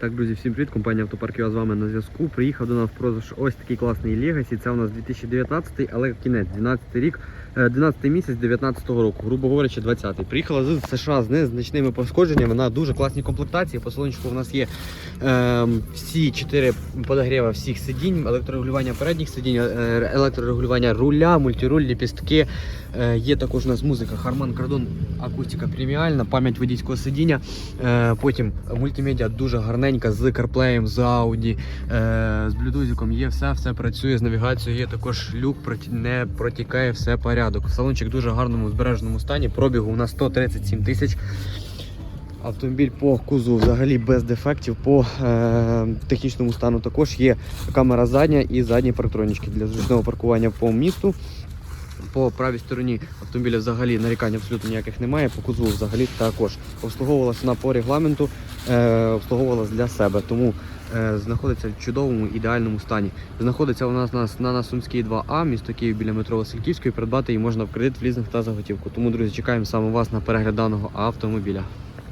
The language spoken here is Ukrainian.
Так, друзі, всім привіт. Компанія Автопарк з вами на зв'язку. Приїхав до нас в продаж ось такий класний Legacy. Це у нас 2019, але кінець, 12 рік, 12 місяць 19 року, грубо говорячи, 20-й. Приїхала з США з незначними пошкодженнями на дуже класній комплектації. По салончику у нас є е, всі 4 подогріва всіх сидінь, електрорегулювання передніх сидінь, е, електрорегулювання руля, мультируль, ліпістки. Е, Є також у нас музика Harman Kardon, акустика преміальна, пам'ять водійського сидіння. Е, Потім мультимедіа дуже гарненька з CarPlay, з Audi, е, з блютузиком є все, все працює з навігацією. Є також люк, не протікає все порядок. Салончик в дуже гарному збереженому стані. Пробігу у нас 137 тисяч. Автомобіль по кузову взагалі без дефектів. По е, технічному стану також є камера задня і задні парктронічки для зручного паркування по місту. По правій стороні автомобіля взагалі нарікань абсолютно ніяких немає. По кузову взагалі також обслуговувалася вона по регламенту, е, обслуговувалась для себе, тому е, знаходиться в чудовому ідеальному стані. Знаходиться у нас, нас на Насумській 2А, місто Київ біля метро Васильківської. Придбати її можна в кредит, в лізинг та заготівку. Тому, друзі, чекаємо саме вас на перегляд даного автомобіля.